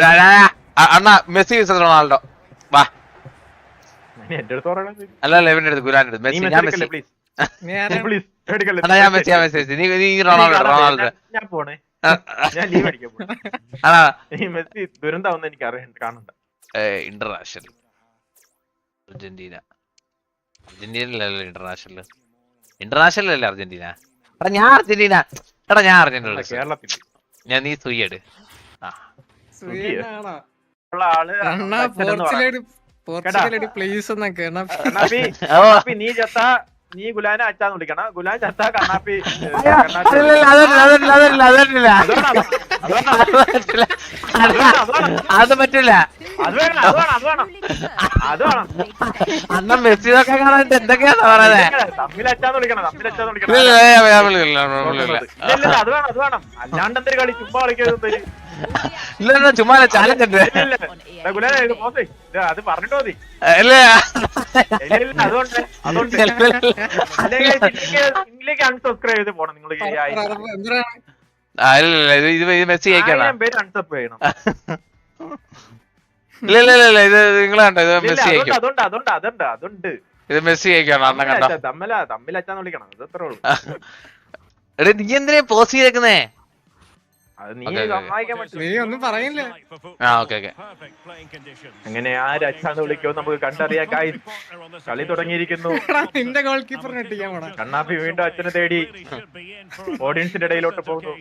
ഡാ, ഡാ, ഡാ. അ- മെസ്സി വിസ റൊണാൾഡോ. വാ. അടുത്ത് അല്ല ലെവന്റെ അടുത്ത് ഗുലാന്റെ അടുത്ത്. നീ മെസ്സി ഞാൻ മെസ്സി. നീ. അണ്ണാ ഞാൻ മെസ്സി മെസ്സി. നീ റൊണാൾഡോ റൊണാൾഡോ. ഞാൻ- പോണേ. ഞാൻ ലീവ് അടിക്കാൻ പോണേ. അണ്ണാ. ഈ മെസ്സി ദുരന്താവുന്ന എനിക്ക് അറിയാൻ കാണണ്ട ഇന്റർനാഷണൽ. അർജന്റീന. അർജന്റീനയിലല്ല ഇന്റർനാഷണൽ ഇന്റർനാഷണൽ അല്ലേ അർജന്റീന? എടാ ഞാൻ അർജന്റീന. എടാ ഞാൻ അർജന്റീന കേരളത്തിൽ ഞാൻ നീ സുയ്യട്. ആ. പ്ലേസ് എന്നൊക്കെ നീ ചത്ത നീ ഗുലാനെ വിളിക്കണം. ഗുലാൻ ചത്ത കണ്ണാപ്പി. അത് പറ്റില്ല. അന്ന മെസ്സി അത് വേണം. അത് വേണം അത് വേണം അത് വേണം. അണ്ണൻ കാണാൻ എന്തൊക്കെയാ പറയുന്നത് തമ്മിൽ അച്ഛാന്ന് അത് വേണം അത് വേണം. അല്ലാണ്ട് എന്തൊരു കളി ചുമ്മാ കളിക്കരുത് ഇല്ല ചുമ്മാ ചാലഞ്ച് ഉണ്ട് അത് പറഞ്ഞിട്ടോ അതുകൊണ്ട് അതുകൊണ്ട്. അൺസബ്സ്ക്രൈബ് ചെയ്ത് പോണം നിങ്ങൾ ഇത് മെസ്സി അയക്കണം പേര് അൺസബ് ചെയ്യണം. ഇല്ല ഇല്ല ഇല്ല, ഇത് നിങ്ങൾ കണ്ടോ ഇത് മെസ്സി അതുണ്ട് അയക്കും. അതുണ്ട് അതുണ്ട് അതുണ്ട് അതുണ്ട്. ഇത് മെസ്സി അയക്കണം കണ്ടോ തമ്മില തമ്മിൽ വിളിക്കണം ഇത് എത്ര ഉള്ളൂ. എടാ നീ എന്തിനാ പോസ്റ്റ് ചെയ്തേക്കുന്നേ? അങ്ങനെ ആര് അച്ഛാന്ന് വിളിക്കുമോ നമുക്ക് കണ്ടറിയാം guys. കളി തുടങ്ങിയിരിക്കുന്നു നിന്റെ ഗോൾ കീപ്പറിനെ ഇട്ടിക്കാൻ പോണ കണ്ണാപ്പി വീണ്ടും അച്ഛനെ തേടി ഓഡിയൻസിന്റെ ഇടയിലോട്ട് പോകുന്നു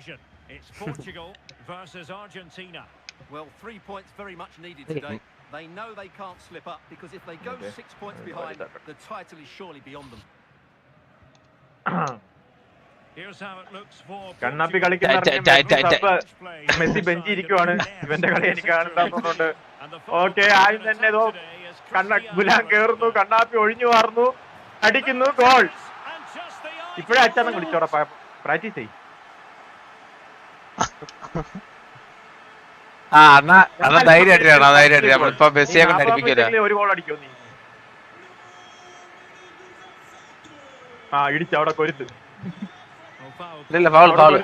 Well, three points very much needed today. They know they can't slip up because if they go six points behind, the title is surely beyond them. കണ്ണാപ്പി കളിക്കുന്ന മെസ്സി ബെഞ്ചി ഇരിക്കുവാണ്. ഇവന്റെ കളി എനിക്ക് കാണുന്നുണ്ട് ഓക്കെ ആദ്യം തന്നെ ഇതോ കണ്ണ ഗുലാം കേറുന്നു കണ്ണാപ്പി ഒഴിഞ്ഞു മാറുന്നു അടിക്കുന്നു ഗോൾ. ഇപ്പോഴേ അച്ഛനെ വിളിച്ചോടാ പ്രാക്ടീസ് ചെയ് ആ അണ്ണ അണ്ണ ധൈര്യമായിട്ടാണ് ധൈര്യമായിട്ട് നമ്മളിപ്പോ മെസ്സിയെ കൊണ്ട് അടിപ്പിക്കില്ല ഒരു ഗോൾ അടിക്കോ നീ? ആ ഇടിച്ചവിടെ കൊരുത്ത്. ഇല്ല ഫൗൾ ഫൗൾ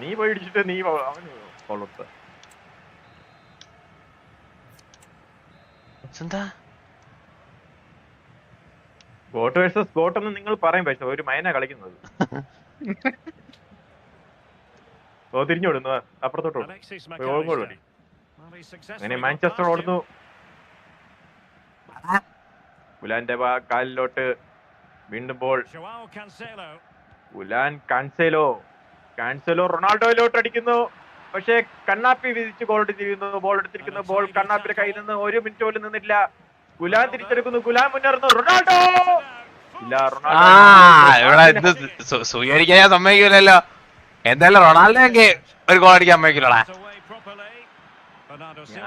നീ പോയി ഇടിച്ചിട്ട് നീ അവന് കൊള്ളത്ത് എന്താ ഗോട്ട് വേഴ്സസ് ഗോട്ട് എന്ന് നിങ്ങൾ പറയും പക്ഷെ ഒരു മൈന കളിക്കുന്നത്. ഓ തിരിഞ്ഞോടുന്നു അപ്പുറത്തോട്ട് ഓടും. ഒരു goal goal അടി. അങ്ങനെ മാഞ്ചസ്റ്റർ ഓടുന്നു. ഗുലാന്റെ കാലിലോട്ട് വീണ്ടും ബോൾ ഗുലാൻ കാൻസേലോ. കാൻസേലോ റൊണാൾഡോയിലോട്ട് അടിക്കുന്നു. പക്ഷേ കണ്ണാപ്പി വിധിച്ച് ഗോൾ എടുത്തിരിക്കുന്നു. ബോൾ എടുത്തിരിക്കുന്നു. ബോൾ കണ്ണാപ്പിന്റെ കയ്യിൽ നിന്ന് ഒരു മിനിറ്റ് പോലും നിന്നില്ല ഗുലാൻ തിരിച്ചെടുക്കുന്നു. ഗുലാൻ മുന്നേറുന്നു. റൊണാൾഡോ! ഇല്ല ആ ഇവിടെ ഇത് സു- സൂര്യടിക്കാൻ ഞാൻ സമ്മതിക്കൂലല്ലോ. എന്തായാലും റൊണാൾഡോ എങ്കിൽ ഒരു ഗോൾ അടിക്കാൻ സമ്മതിക്കില്ലടാ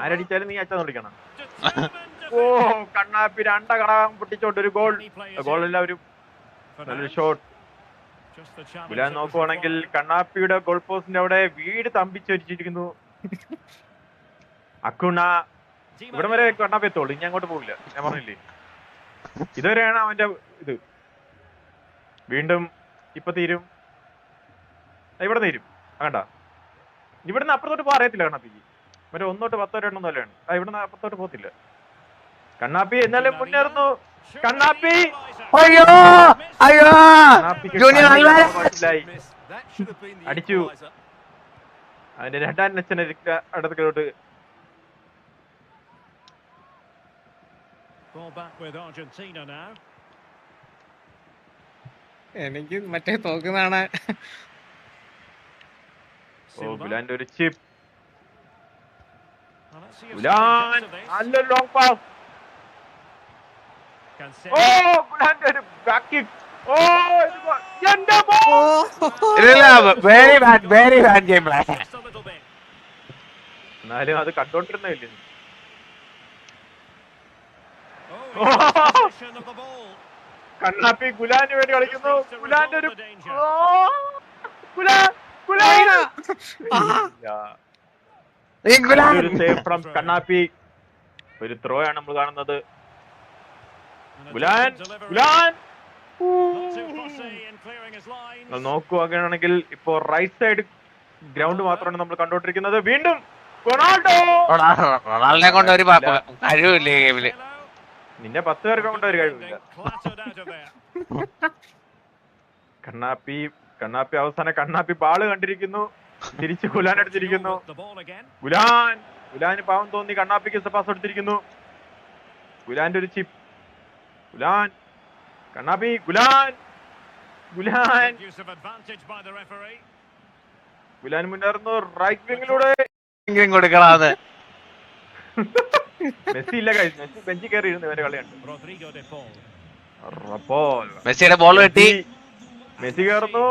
ആരടിച്ചാലും നീ അച്ഛൻ വിളിക്കണം. ഓ കണ്ണാപ്പി രണ്ട കടകം പൊട്ടിച്ചോണ്ട് ഒരു ഗോൾ ഗോൾ എല്ലാവരും നല്ലൊരു ഷോട്ട് ഗുലാൻ നോക്കുവാണെങ്കിൽ കണ്ണാപ്പിയുടെ ഗോൾ പോസ്റ്റിന്റെ അവിടെ വീട് തമ്പിച്ചൊരിച്ചിരിക്കുന്നു. അക്കുണ ഇവിടെ വരെ കണ്ണാപ്പി എത്തുള്ളൂ ഇനി അങ്ങോട്ട് പോകില്ല ഞാൻ പറഞ്ഞില്ലേ? ഇതുവരെയാണ് അവന്റെ ഇത് വീണ്ടും ഇപ്പൊ തീരും. ഇവിടെ തീരും. വേണ്ട ഇവിടുന്ന് അപ്പുറത്തോട്ട് പോകാൻ അറിയത്തില്ല കണ്ണാപ്പിക്ക്. മറ്റേ ഒന്നോട്ട് പത്തോ രണ്ടോ നല്ലതാണ് ആ ഇവിടുന്ന് അപ്പുറത്തോട്ട് പോകത്തില്ല. കണ്ണാപ്പി എന്നാലും മുന്നേറുന്നു. കണ്ണാപ്പി. അയ്യോ അയ്യോ. ജൂനിയർ അടിച്ചു. അതിന്റെ രണ്ടാം അച്ഛനെ അടുത്തോട്ട് എനിക്ക് മറ്റേ തോക്കുന്നതാണ്. ഓ ഗുലാന്റെ ഒരു ചിപ്പ് ഗുലാൻ. നല്ല ലോങ് പാസ് ഓ ഒരു ബാക്ക് കിക്ക് ഓ ഇത് ഗോൾ. എന്റെ ബോൾ ഇല്ല very bad very bad game play എന്നാലും അത് കണ്ടോണ്ടിരുന്നില്ല കണ്ണാപ്പി ഗുലാന് വേണ്ടി കളിക്കുന്നു. ഗുലാന്റെ ഒരു. ഒരു സേവ് ഫ്രം കണ്ണാപ്പി. ഒരു ത്രോ ആണ് നമ്മൾ കാണുന്നത്. ഗുലാൻ ഗുലാൻ. നോക്കുകയാണെങ്കിൽ ഇപ്പോ റൈറ്റ് സൈഡ് ഗ്രൗണ്ട് മാത്രമാണ് നമ്മൾ കണ്ടോണ്ടിരിക്കുന്നത് വീണ്ടും റൊണാൾഡോ. റൊണാൾഡോനെ കൊണ്ട് ഒരു കഴിവില്ല ഈ ഗെയിമിൽ നിന്നെ പത്ത് പേർക്ക് കൊണ്ട് ഒരു കഴിവില്ല. കണ്ണാപ്പി കണ്ണാപ്പി അവസാനം കണ്ണാപ്പി ബാൾ കണ്ടിരിക്കുന്നു. തിരിച്ച് ഗുലാൻ എടുത്തിരിക്കുന്നു. ഗുലാൻ ഗുലാൻ ഗുലാന് പാവം തോന്നി കണ്ണാപ്പിക്ക് പാസ് എടുത്തിരിക്കുന്നു ഗുലാന്റെ ഒരു chip gulab. Kannappi gulab. Gulab. Good use of advantage by the referee. Gulab മുന്നേറുന്നു. റൈറ്റ് വിങ്ങിലൂടെ കൊടുക്കണത്. മെസ്സി ഇല്ല കഴിച്ചു മെസ്സി ബെഞ്ചിൽ കയറി ഇരുന്നു ഇവന്റെ കളി. അപ്പോ മെസ്സിയുടെ ബോൾ കിട്ടി മെസ്സി- കയറുന്നു.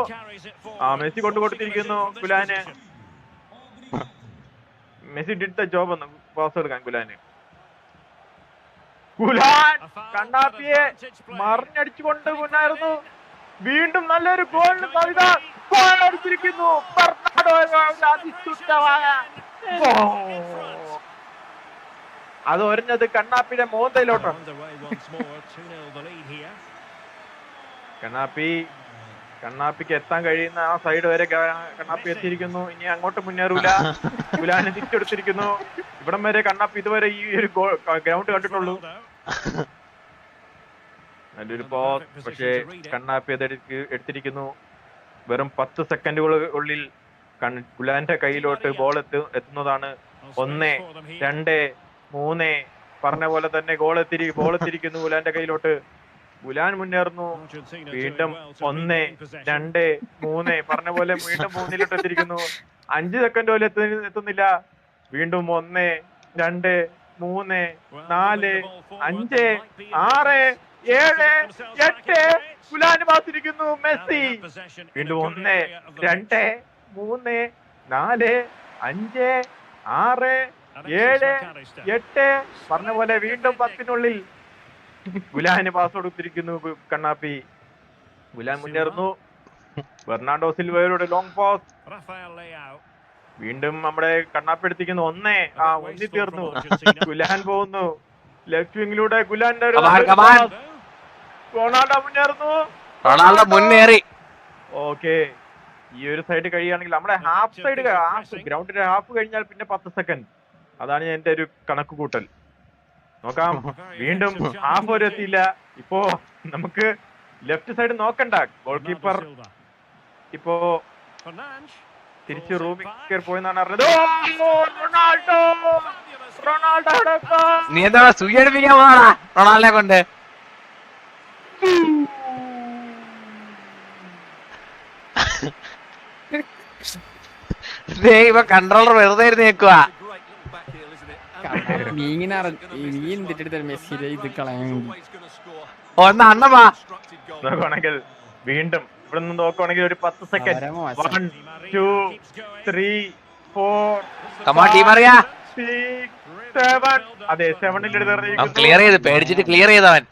ആ മെസ്സി കൊണ്ടു കൊടുത്തിരിക്കുന്നു ഗുലാന്. മെസ്സി ഡിഡ് ദ ജോബ് ഒന്ന് പാസ് കൊടുക്കാൻ ഗുലാന്. ഗുലാൻ കണ്ണാപ്പിയെ മറിഞ്ഞടിച്ചുകൊണ്ട് മുന്നായിരുന്നു വീണ്ടും നല്ലൊരു ഗോളിന് സവിത ഗോൾ അടിച്ചിരിക്കുന്നു. അത് ഒരഞ്ഞത് കണ്ണാപ്പിയുടെ മോന്തയിലോട്ടാണ് Underway once more. 2-0 the lead here. കണ്ണാപ്പി കണ്ണാപ്പിക്ക് എത്താൻ കഴിയുന്ന ആ സൈഡ് വരെ കണ്ണാപ്പി എത്തിയിരിക്കുന്നു. ഇനി അങ്ങോട്ട് മുന്നേറൂല. ഗുലാനെ തിരിച്ചെടുത്തിരിക്കുന്നു. ഇവിടം വരെ കണ്ണാപ്പി ഇതുവരെ ഈ ഒരു ഗ്രൗണ്ട് കണ്ടിട്ടുള്ളൂ. നല്ലൊരു പോസ് പക്ഷേ കണ്ണാപ്പി അത് എടുത്തിരിക്കുന്നു. വെറും പത്ത് സെക്കൻഡുകൾ ഉള്ളിൽ ഗുലാന്റെ കയ്യിലോട്ട് ബോൾ എത്തു എത്തുന്നതാണ്. ഒന്ന് രണ്ട് മൂന്ന്. പറഞ്ഞ പോലെ തന്നെ ഗോൾ എത്തിരി ബോൾ എത്തിരിക്കുന്നു ഗുലാന്റെ കയ്യിലോട്ട്. ഗുലാൻ മുന്നേറുന്നു. വീണ്ടും ഒന്ന് രണ്ട് മൂന്ന്. പറഞ്ഞ പോലെ വീണ്ടും മൂന്നിലിട്ട് എത്തിയിരിക്കുന്നു അഞ്ച് സെക്കൻഡ് പോലെ എത്തുന്നില്ല വീണ്ടും ഒന്ന് രണ്ട് മൂന്ന് നാല് അഞ്ച് ആറ് ഏഴ് എട്ട്. ഗുലാന് മാത്തിരിക്കുന്നു മെസ്സി. വീണ്ടും ഒന്ന് രണ്ട് മൂന്ന് നാല് അഞ്ച് ആറ് ഏഴ് എട്ട്. പറഞ്ഞ പോലെ വീണ്ടും പത്തിനുള്ളിൽ ഗുലാന് പാസ് കൊടുത്തിരിക്കുന്നു കണ്ണാപ്പി. ഗുലാൻ മുന്നേറുന്നു. ബെർണാണ്ടോ സിൽവയുടെ ലോങ് പാസ്. വീണ്ടും നമ്മുടെ കണ്ണാപ്പി എടുത്തിരിക്കുന്നു. ഒന്നേ. ആ ഒന്നി തീർന്നു. ഗുലാൻ പോകുന്നു. ലെഫ്റ്റ് വിങ്ങിലൂടെ ഗുലാന്റെ ഒരു. റൊണാൾഡോ മുന്നേറുന്നു. റൊണാൾഡോ മുന്നേറി. ഓക്കെ. ഈ ഒരു സൈഡ് കഴിയുകയാണെങ്കിൽ നമ്മുടെ ഹാഫ് സൈഡ് ഹാഫ് ഗ്രൗണ്ടിന്റെ ഹാഫ് കഴിഞ്ഞാൽ പിന്നെ പത്ത് സെക്കൻഡ് അതാണ് എന്റെ ഒരു കണക്ക് കൂട്ടൽ നോക്കാം. വീണ്ടും ഹാഫ് ഒരു എത്തിയില്ല. ഇപ്പോ നമുക്ക് ലെഫ്റ്റ് സൈഡ് നോക്കണ്ട. Goalkeeper. ഇപ്പോ. തിരിച്ച് റൂമിക്കർ പോയെന്നാണ് അറിഞ്ഞത്. റൊണാൾഡോ! റൊണാൾഡോ നീ എന്താ സൂചിപ്പിക്കാൻ പോണാ? റൊണാൾഡോ കൊണ്ട്. ഇവ ഇപ്പൊ കൺട്രോളർ വെറുതെ ഇരുന്ന് നിൽക്കുവാ It's a great little back heel, isn't it? And the നീങ്ങിനെ ball is gonna miss നീ this എന്തിട്ട് one. എടുത്ത മെസ്സിയുടെ ഇത് കളയാൻ. ഒന്ന് goal. നോക്കുവാണെങ്കിൽ വീണ്ടും ഇവിടെ നിന്ന് നോക്കുവാണെങ്കിൽ ഒരു പത്ത് second. One two. Three four team അറിയാ അതെ സെവനിൽ അവൻ എടുത്ത് ക്ലിയർ ചെയ്ത് പേടിച്ചിട്ട് ക്ലിയർ ചെയ്തവൻ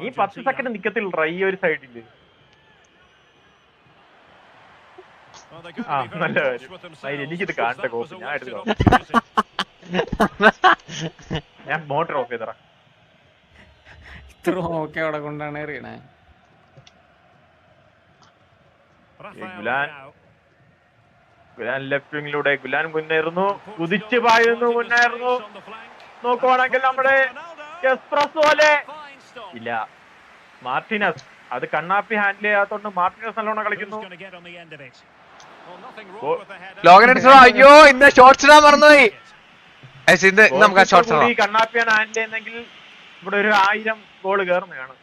നീ പത്ത്. സെക്കൻഡ് നിക്കത്തില്ല ഈ ഒരു സൈഡിൽ എനിക്കിത് was കോപ്പി. ഞാൻ എടുത്ത്. ഞാൻ മോട്ടർ ഓഫ് ചെയ്തറ ഇത്ര ഓക്കെ അവിടെ കൊണ്ടാണ് എറിയണേ Rafael ഗുലാൻ. ലെഫ്റ്റ് വിങ്ങിലൂടെ ഗുലാൻ മുന്നേറുന്നു. കുതിച്ചു പായുന്നു മുന്നേറുന്നു. നോക്കുവാണെങ്കിൽ നമ്മുടെ. എക്സ്പ്രസ് പോലെ. ഇല്ല. മാർട്ടിനസ്. അത് കണ്ണാപ്പി ഹാൻഡിൽ ചെയ്യാത്തോണ്ട് മാർട്ടിനസ് നല്ലോണം കളിക്കുന്നു. Header. ലോകനടിച്ചോ അയ്യോ ഇന്ന് ഷോർട്സ് ഇടാൻ മറന്നുപോയി. നമുക്ക് ഇടാം. കണ്ണാപ്പിയാണ് ഹാൻഡിൽ ചെയ്യുന്നെങ്കിൽ ഇവിടെ ഒരു ആയിരം ഗോൾ കയറുന്നതാണ്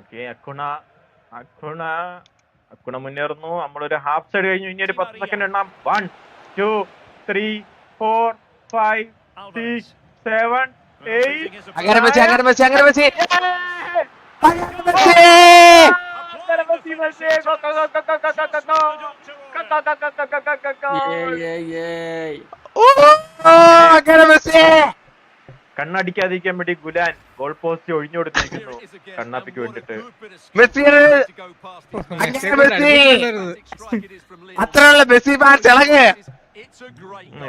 ഓക്കെ അക്കുണ അക്കുണ അക്കുണ മുന്നേറുന്നു. നമ്മളൊരു ഹാഫ് സൈഡ് കഴിഞ്ഞു. ഇനി ഒരു പത്ത് second എണ്ണാം. One two three four five. Six seven eight അങ്ങനെ വെച്ച് അങ്ങനെ വെച്ച് അങ്ങനെ വെച്ച് കണ്ണടിക്കാതിരിക്കാൻ വേണ്ടി ഗുലാൻ ഗോൾ പോസ്റ്റ് ഒഴിഞ്ഞു കൊടുത്തിരിക്കുന്നു. കണ്ണാപ്പിക്ക് വേണ്ടിട്ട് go. അങ്ങനെ അത്രയുള്ള മെസ്സി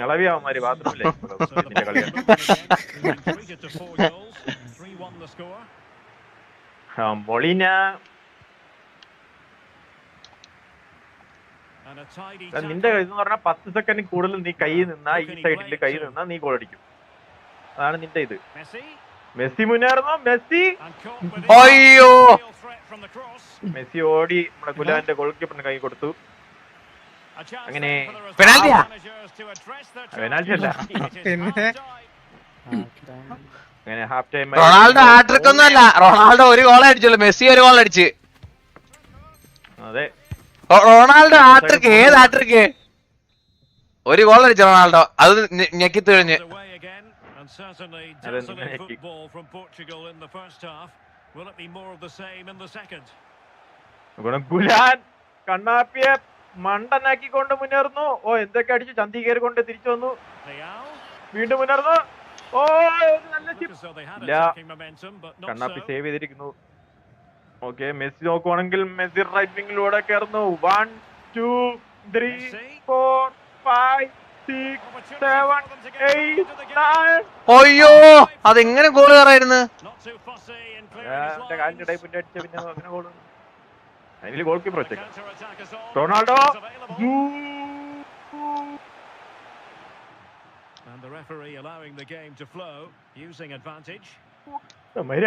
ഇളവിയാവന്മാര് the ഇതിന്റെ കളിയാണ് Portuguese again, moving treated to four goals. 3-1 the score. ആ, മൊളിന And a tidy എടാ, നിന്റെ. എന്ന് പറഞ്ഞാൽ പത്ത് സെക്കൻഡ് കൂടുതൽ നീ കൈ നിന്നാ ഈ സൈഡിൽ കൈ നിന്നാ നീ ഗോൾ അടിക്കും. അതാണ് നിന്റെ ഇത്. മെസ്സി? മുന്നേറുന്നു മെസ്സി? അയ്യോ. മെസ്സി ഓടി നമ്മുടെ കുലാന്റെ ഗോൾ കീപ്പറിന് കൈ കൊടുത്തു. അങ്ങനെ പെനാൽറ്റിയാ? പെനാൽറ്റി അല്ല. പിന്നെ? അങ്ങനെ ഹാഫ് ടൈം റൊണാൾഡോ ഹാട്രിക് ഒന്നും അല്ല റൊണാൾഡോ ഒരു ഗോൾ അടിച്ചുള്ളൂ മെസ്സി ഒരു ഗോൾ അടിച്ച്. അതെ. റൊണാൾഡോ ഹാട്രിക് ഏത് ഹാട്രിക് ഒരു ഗോൾ അടിച്ചു റൊണാൾഡോ. അത് ഞെക്കി തെളിഞ്ഞ്. കണ്ണാപ്പിയെ മണ്ടനാക്കി കൊണ്ട് മുന്നേറുന്നു. ഓ എന്തൊക്കെ അടിച്ചു. ചന്തി കയറിക്കൊണ്ട് തിരിച്ചു വന്നു. വീണ്ടും മുന്നേറുന്നു. ഓ നല്ല കണ്ണാപ്പി സേവ് ചെയ്തിരിക്കുന്നു. ഓക്കെ മെസ്സി നോക്കുവാണെങ്കിൽ മെസ്സി റൈറ്റ് വിങ്ങിലൂടെ കയറുന്നു. One two three four five അയ്യോ അതെങ്ങനെ ഗോൾ കയറായിരുന്നു റൊണാൾഡോ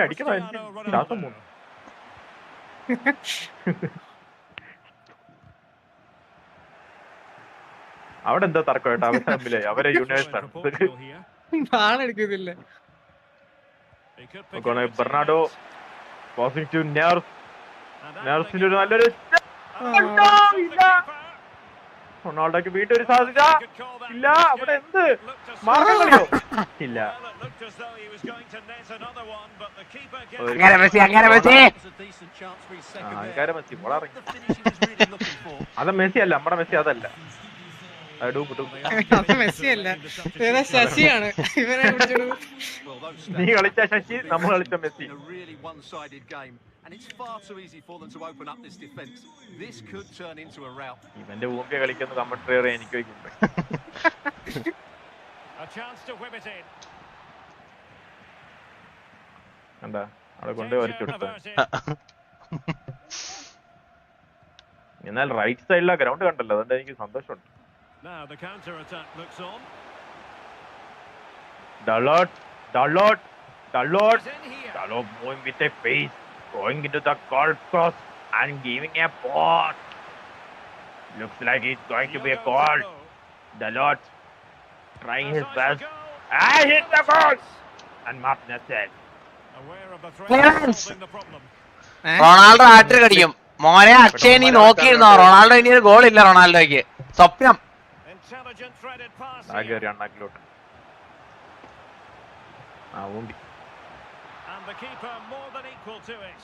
അടിക്കണം. അവിടെ എന്താ തർക്കം കേട്ടോ അവരെ തമ്മിലെ അവരെ യൂണിവേഴ്സ് ആണ് ബെർണാഡോ. പോസിംഗ് ടു And ഒരു നല്ലൊരു And ഇല്ല, that's off the ഇല്ല. keeper. റൊണാൾഡോക്ക് വീണ്ടും ഒരു സാധ്യത ഇല്ല. അവിടെ എന്ത്? മാർഗങ്ങളിയോ ഇല്ല. അത് മെസ്സി അല്ല നമ്മുടെ മെസ്സി അതല്ല. നീ കളിച്ച ശശി നമ്മൾ കളിച്ച Messi. And it's far too easy for them to open up this defense. This could turn into a rout. ഇവന്റെ ഊമ്പി കളിക്കുന്ന കമന്ററി എനിക്ക് വയ്ക്കുമ്പോ A chance to whip it in. എന്താ അവിടെ കൊണ്ട് വരച്ചു കൊടുത്ത. എന്നാൽ റൈറ്റ് സൈഡിലെ ഗ്രൗണ്ട് കണ്ടല്ലോ അതുകൊണ്ട് എനിക്ക് സന്തോഷമുണ്ട് Now the counter-attack looks on. Dalot Dalot Dalot He's in here. Dalot going into the goal cross and giving a pot. Looks like it's going to be a call. goal. The Dalot trying his best. I. Ah, hit the ball! And Martinez said. Ronaldo hattrick അടിക്കും മോനെ അക്ഷയ നീ നോക്കിയിരുന്നോ Ronaldo ഇനി ഒരു goal ഇല്ല റൊണാൾഡോയ്ക്ക് സ്വപ്നം ആ here. ആ And the keeper more than equal to it.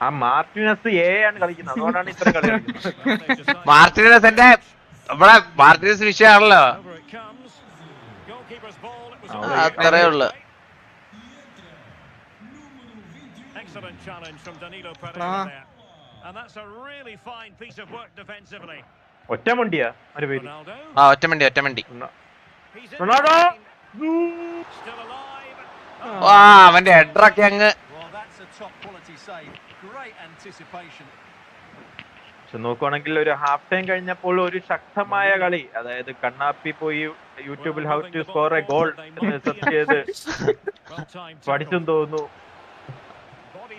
ആ മാർട്ടിനസ് എ ആണ് കളിക്കുന്നത് അതുകൊണ്ടാണ് ഇത്ര കളി കളിക്കുന്നത് decided- മാർട്ടിനസിന്റെ ഇവിടെ മാർട്ടിനസ് വിഷയമാണല്ലോ അത്രേ ഉള്ളു. Excellent challenge from Danilo Ah. Pereira there. And that's a really fine piece of work defensively. ഒറ്റ മണ്ടിയാ ഒരു പേര് Ronaldo. ആ ഒറ്റമണ്ടി ഒറ്റമണ്ടി Ronaldo the game. Still alive. ആ അവന്റെ ഹെഡറൊക്കെ അങ്ങ്. നോക്കുവാണെങ്കിൽ ഒരു ഹാഫ് ടൈം കഴിഞ്ഞപ്പോൾ ഒരു ശക്തമായ കളി. അതായത് കണ്ണാപ്പി പോയി യൂട്യൂബിൽ how to score a goal ചെയ്ത് പഠിച്ചും തോന്നുന്നു.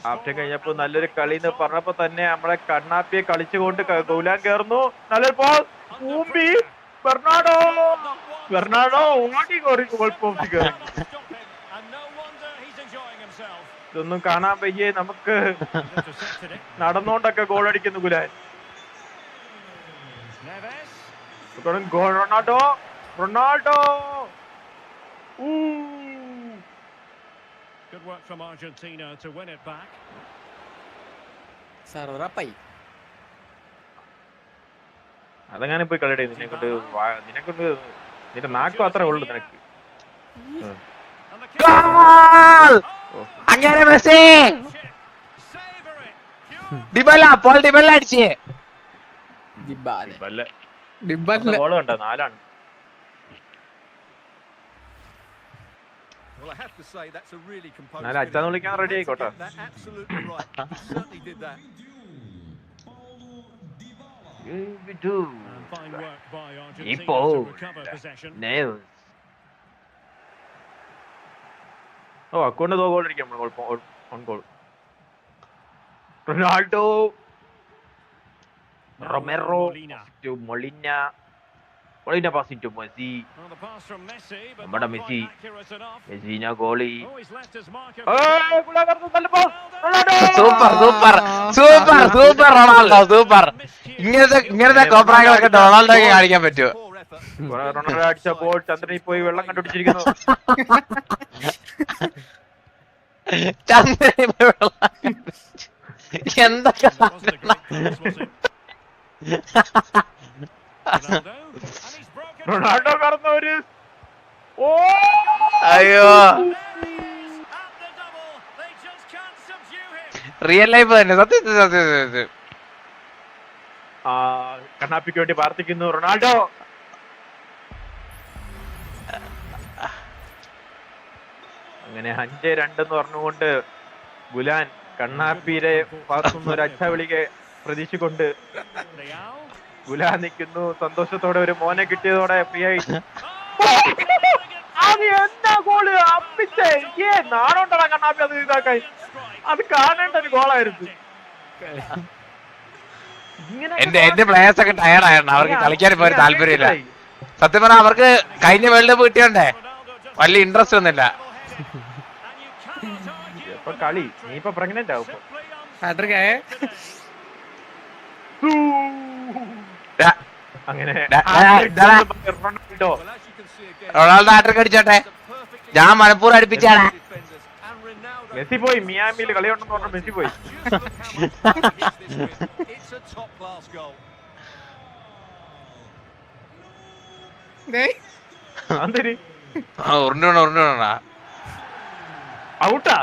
ഹാഫ് ടൈം കഴിഞ്ഞപ്പോൾ നല്ലൊരു കളി എന്ന് പറഞ്ഞപ്പോ തന്നെ നമ്മളെ കണ്ണാപ്പിയെ കളിച്ചുകൊണ്ട് ഗൗലാൻ കയറുന്നു. നല്ലൊരു ബോൾ. ബെർണാഡോ. ബെർണാഡോ ഓടി കോറി ഗോൾ പോസ്റ്റ് കയറി. ഇതൊന്നും കാണാൻ വയ്യേ നമുക്ക്. നടന്നോണ്ടൊക്കെ ഗോൾ അടിക്കുന്നു gulab. Goal Ronaldo Ronaldo. Ud. Good work from Argentina to win it back. സർവറപ്പായി അതങ്ങനെ പോയി കളിയുടെ നിന്നെ കൊണ്ട് നിന്നെ കൊണ്ട് നിന്റെ നാക്ക് മാത്രമേ ഉള്ളൂ നിനക്ക്. അങ്ങനെ മെസ്സി? ഡിബല്ല പോൾ ഡിബല്ല അടിച്ച്. ദിബാലെ വല്ല ഡിബല്ല. ഗോൾ കണ്ടോ? ഓ അക്കൗണ്ട് ദോ ഗോൾ അടിക്കാം own goal Ronaldo Romero. To Molina Molina pass to Messi നമ്മുടെ മെസ്സി. മെസ്സിന goalie! Super super super super Ronaldo! Super ഇങ്ങനത്തെ ഇങ്ങനത്തെ കോപ്രായങ്ങളൊക്കെ റൊണാൾഡോയ്ക്ക് കാണിക്കാൻ പറ്റുമോ? റൊണാൾഡോ അടിച്ച ബോൾ ചന്ദ്രനിൽ പോയി വെള്ളം കണ്ടുപിടിച്ചിരിക്കുന്നു. Damn it, we're റൊണാൾഡോ കടന്നു ഒരു ഓ അയ്യോ. റിയൽ ലൈഫ് തന്നെ. സത്യം സത്യം സത്യം കണ്ണാപ്പിക്ക് വേണ്ടി പ്രാർത്ഥിക്കുന്നു റൊണാൾഡോ. അങ്ങനെ അഞ്ച് രണ്ടെന്ന് പറഞ്ഞുകൊണ്ട് ഗുലാൻ കണ്ണാപ്പിയിലെ ഭാഗത്തുനിന്ന് ഒരു അച്ഛവിളിക്ക് പ്രതീക്ഷിക്കൊണ്ട് ഗുലാൻ നിൽക്കുന്നു. സന്തോഷത്തോടെ ഒരു മോനെ കിട്ടിയതോടെ ഫ്രീ ആയി അത് എന്താ ഗോൾ? അപ്പിച്ചേ ഏ നാണോണ്ടടാ കണ്ണാപ്പി അത് ഇതാക്കാൻ. അത് കാണേണ്ട ഒരു ഗോളായിരുന്നു. എന്റെ എന്റെ പ്ലേയേഴ്സ് ഒക്കെ ടയർഡ് ആയിരുന്നു അവർക്ക് കളിക്കാൻ ഇപ്പൊ താല്പര്യമില്ല. സത്യം പറഞ്ഞാൽ അവർക്ക് കഴിഞ്ഞ വേൾഡ് കപ്പ് കിട്ടിയോണ്ടേ വലിയ ഇൻട്രസ്റ്റ് ഒന്നുമില്ല. ഇപ്പൊ കളി നീ ഇപ്പൊ പ്രഗ്നന്റ് ആവും അങ്ങനെ. റൊണാൾഡോ ഹാട്രിക് അടിച്ചോട്ടെ ഞാൻ മനപ്പൂർവം അടുപ്പിച്ചാണ് മെസ്സി പോയി മിയാമിയിൽ കളിയുണ്ടെന്ന് പറഞ്ഞ മെസ്സി പോയി Just look ഔട്ടാ.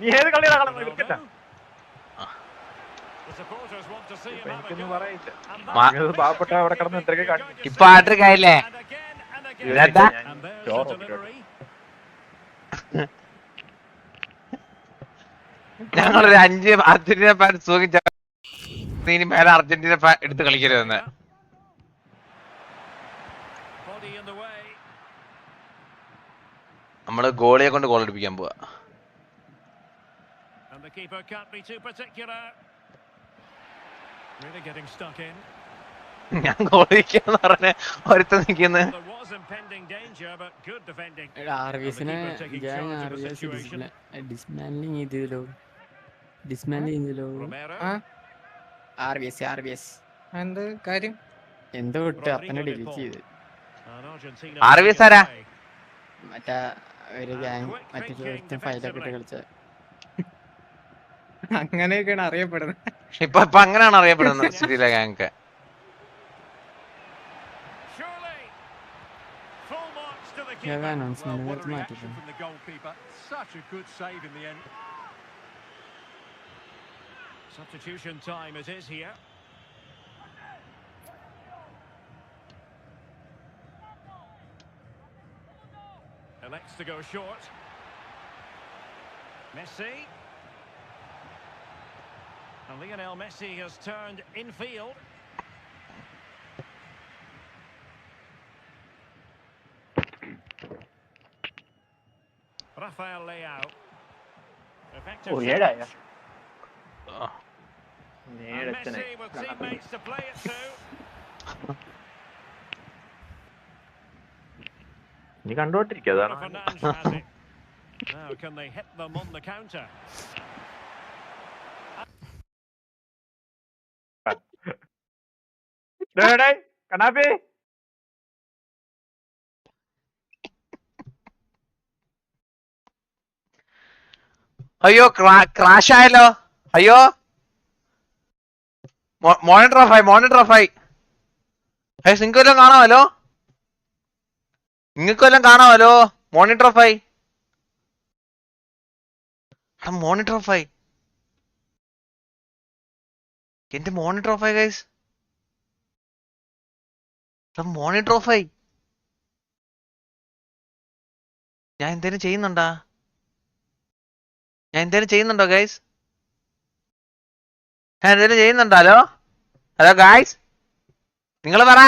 നീ ഏത് കളിയാ കാണുന്നത് ക്രിക്കറ്റാ The supporters want to see him have a എനിക്കൊന്നും go. പറയില്ല And മാ- നിങ്ങൾ പാവപ്പെട്ട അവിടെ കിടന്ന് ഇപ്പൊ ആയില്ലേ. ഞങ്ങളൊരു അഞ്ച് അർജന്റീന ഫാൻ ഇനി മേലെ അർജന്റീന ഫാൻ എടുത്ത് കളിക്കരുതെന്ന് Body in the way. നമ്മൾ ഗോളിയെ കൊണ്ട് ഗോൾ അടിപ്പിക്കാൻ ഞാൻ ഗോളിക്കാന്ന് പറഞ്ഞ ഒരുത്ത നിക്കുന്ന എന്ത് വിട്ട്? അപ്പനെ ഡിലീറ്റ് ചെയ്ത്. മറ്റേ ഒരു ഗ്യാങ് മറ്റേ ഫൈലൊക്കെ ഇട്ട് കളിച്ചത് അങ്ങനെയൊക്കെയാണ് അറിയപ്പെടുന്നത്. ഇപ്പൊ ഇപ്പൊ അങ്ങനെയാണ് അറിയപ്പെടുന്നത് സിറ്റിയിലെ ഗാങ്ക്ക് Substitution time marks is the Elects to go short. Messi. And Lionel Messi has turned infield. Rafael Leao. Effective oh, yeah, yeah. Oh. Messi with teammates to play it to. നീ കണ്ടോണ്ടിരിക്കുക Bruno അതാണ്. Now, can they hit them on the counter? കണ്ണാപ്പി. അയ്യോ crash ആയല്ലോ അയ്യോ. Monitor off ആയി monitor off ആയി. വല്ലതും കാണാമല്ലോ. നിങ്ങൾക്ക് വല്ലതും കാണാമല്ലോ? മോണിറ്റർ ഓഫ് ആയി മോണിറ്റർ ഓഫ് ആയി എന്റെ മോണിറ്റർ ഓഫ് ആയി ഗൈസ് മോണിറ്റർ ഓഫ് ആയി ഞാൻ എന്തേലും ചെയ്യുന്നുണ്ടാ? ഞാൻ എന്തേലും ചെയ്യുന്നുണ്ടോ ഗൈസ് ഞാൻ എന്തേലും ചെയ്യുന്നുണ്ടോ? ഹലോ ഹലോ ഗായ്സ് നിങ്ങൾ പറ.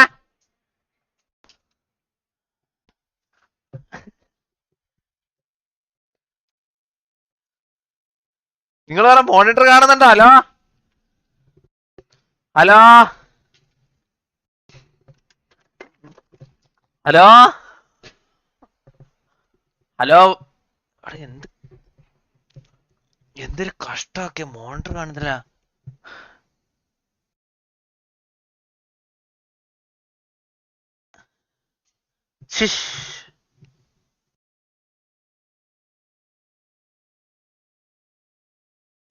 നിങ്ങൾ പറ മോണിറ്റർ കാണുന്നുണ്ടോ? ഹലോ? ഹലോ? ഹലോ? ഹലോ? എന്ത് എന്തൊരു കഷ്ടമൊക്കെ മോണിറ്റർ കാണുന്നില്ല. ശിഷ്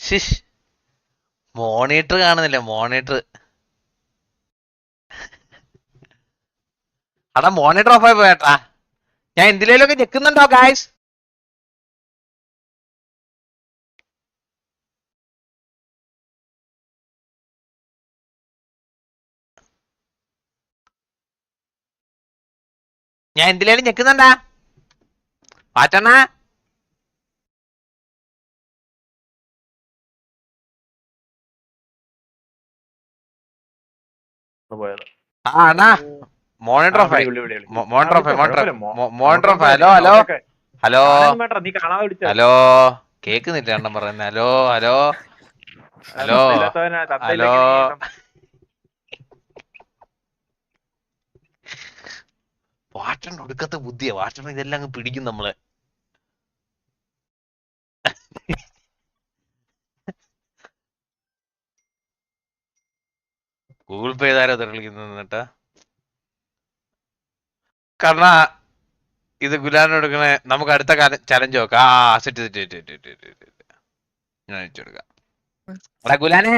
ശിഷ് മോണിറ്റർ കാണുന്നില്ല മോണിറ്റർ. അടാ മോണിറ്റർ ഓഫ് ആയി പോയേട്ടാ. ഞാൻ എന്തിലേലൊക്കെ ഞെക്കുന്നുണ്ടോ ഗായ്സ് ഞാൻ എന്തിലേലും ഞെക്കുന്നുണ്ടാ? പാറ്റണ്ണ ഹലോ കേക്കുന്നില്ല എണ്ണം പറയുന്നത് ഹലോ ഹലോ. ഹലോ. ഹലോ. വാട്ടൺ ഒടുക്കത്തെ ബുദ്ധിയാ. വാട്ടൺ ഇതെല്ലാം അങ്ങ് പിടിക്കും നമ്മൾ. ഗൂഗിൾ പേ ഇതാരോ തെളിയിക്കുന്നത് എന്നിട്ട് കാരണം ഇത് ഗുലാൻ എടുക്കണേ നമുക്ക് അടുത്ത ചലഞ്ച് നോക്കാം. ആ set set set set set set ഞാൻ അയച്ചു കൊടുക്കാം. എടാ ഗുലാനെ.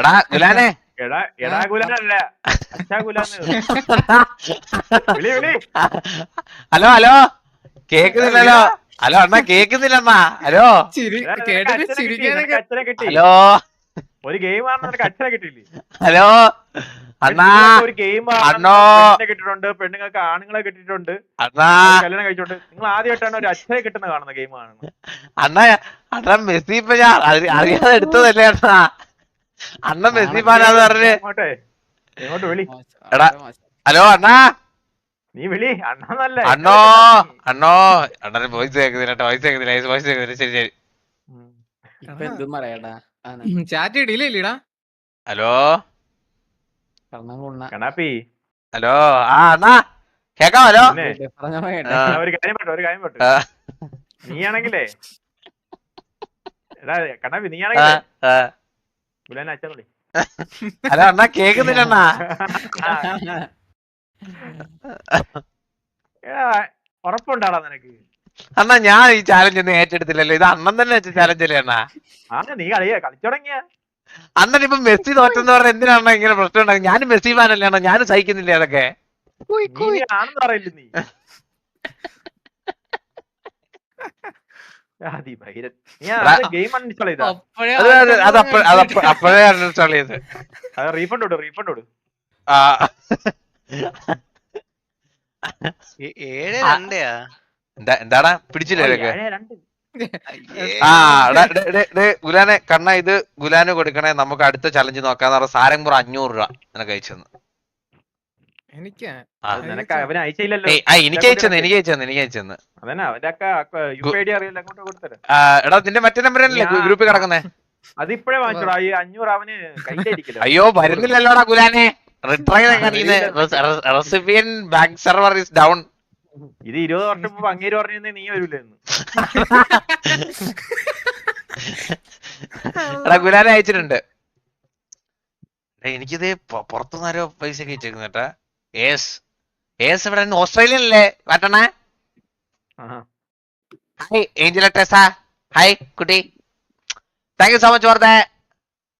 എടാ ഗുലാനെ. എടാ എടാ ഗുലാനല്ല. അച്ഛാ ഗുലാന്ന് വിളി വിളി. Hello hello. കേക്കുന്നില്ലല്ലോ. ഹലോ അണ്ണാ കേക്കുന്നില്ല അണ്ണാ ഹലോ ഹലോ. ഒരു ഗെയിം ആണ് നിനക്ക് അച്ഛനെ കിട്ടിയില്ലേ? ഹലോ? അണ്ണാ ഒരു ഗെയിം അണ്ണോ. കിട്ടിയിട്ടുണ്ട് പെണ്ണുങ്ങൾക്ക് ആണുങ്ങളെ കിട്ടിയിട്ടുണ്ട്. അണ്ണാ. കല്യാണം കഴിച്ചോണ്ട് നിങ്ങൾ ആദ്യമായിട്ടാണ് ഒരു അച്ഛനെ കിട്ടുന്ന കാണുന്ന ഗെയിം ആണ്. അണ്ണാ അണ്ണ മെസ്സി ഇപ്പൊ ഞാൻ അറിയാതെ എടുത്തതല്ലേ അണ്ണാ? അണ്ണ മെസ്സി ഫാനാന്ന് പറഞ്ഞ്? ഇങ്ങോട്ടെ ഇങ്ങോട്ട് വിളി. എടാ. ഹലോ അണ്ണാ. നീ വിളി. അണ്ണന്നല്ല അണ്ണോ അണ്ണോ. അണ്ണന്റെ വോയിസ് കേൾക്കുന്നില്ല വോയിസ് കേൾക്കുന്നില്ല വോയിസ് കേൾക്കുന്നില്ല. ശരി ശരി. ഇപ്പൊ എന്തും പറയടാ. ആണ്. ചാറ്റ് ഇടിയില്ലേടാ ഹലോ? കൊണ്ണ കണാപ്പി ഹലോ? ആ അണ്ണാ കേക്കാം ഹലോ? പിന്നെ? പറഞ്ഞ കേട്ടെ. ആ. ഒരു കാര്യം പെട്ടോ ഒരു കാര്യം പെട്ടോ ആ, നീയാണെങ്കിലേ. എടാ കണ്ണാപ്പി ആ, നീയാണെങ്കിലേ. ആ. ഗുലാനെ അച്ഛൻ വിളി ഹലോ അണ്ണാ കേക്കുന്നില്ല അണ്ണാ. എടാ ഉറപ്പുണ്ടാടാ നിനക്ക്. അണ്ണാ ഞാൻ ഈ ചാലഞ്ച് ഒന്നും ഏറ്റെടുത്തില്ലല്ലോ. ഇത് അണ്ണൻ തന്നെ വെച്ച ചാലഞ്ച് അല്ലേ അണ്ണാ? നീ കളിയ കളിച്ചുടങ്ങിയ അണ്ണൻ ഇപ്പൊ മെസ്സി തോറ്റെന്ന് പറഞ്ഞ എന്തിനാണോ ഇങ്ങനെ പ്രശ്നം ഉണ്ടാകും ഞാനും മെസ്സി ഫാനല്ലേ അണ്ണാ ഞാനും സഹിക്കുന്നില്ല അതൊക്കെ? നീ ആണെന്ന് പറയില്ല നീ. ആദി ഭൈരൻ നീ എടാ. ഗെയിം അൺഇൻസ്റ്റാൾ ചെയ്താ അപ്പഴേ അത് അത് അത് അപ്പ- അത് അപ്പ- അപ്പഴേ അൺഇൻസ്റ്റാൾ ചെയ്ത് അത് റീഫണ്ട് വിടും റീഫണ്ട് വിടും ആ. ഏഴ്. രണ്ടയാ? എന്താടാ? പിടിച്ചില്ലേ ഗുലാനെ കണ്ണ ഇത് ഗുലാന് കൊടുക്കണേ നമുക്ക് അടുത്ത ചലഞ്ച് നോക്കാന്ന് പറഞ്ഞ സാരംപുറ അഞ്ഞൂറ് രൂപ നിനക്ക് അയച്ചെന്ന് എനിക്ക് അയച്ചെന്ന് എനിക്ക് അയച്ചെന്ന് എനിക്ക് അയച്ചെന്ന് എടാ നിന്റെ മറ്റേ നമ്പർ തന്നെയല്ലേ ഞാ- ഗ്രൂപ്പിൽ കിടക്കുന്നേ? അതിപ്പോഴേ വാങ്ങിച്ചോടാ ഈ അഞ്ഞൂറ് അവന് കയ്യിലിരിക്കില്ല. അയ്യോ വരുന്നില്ലല്ലോടാ ഗുലാനെ. Retry recipient bank server is down ഇത് ഇരുപത് വർഷം മുമ്പ് അങ്ങേര് പറഞ്ഞിരുന്നേ നീ വരൂലെന്ന് എടാ ഗുലാനെ അയച്ചിട്ടുണ്ട്. എനിക്കിത് പുറത്തുനിന്ന് ആരോ പൈസ ഒക്കെ അയച്ചേക്കുന്നു കേട്ടാ. ഏസ്. ഏസ് ഇവിടെ ഓസ്ട്രേലിയൻ അല്ലേ കാട്ടണേ ആഹാ. Hi Angela Tessa. ഹായ് കുട്ടി. Thank you so much for the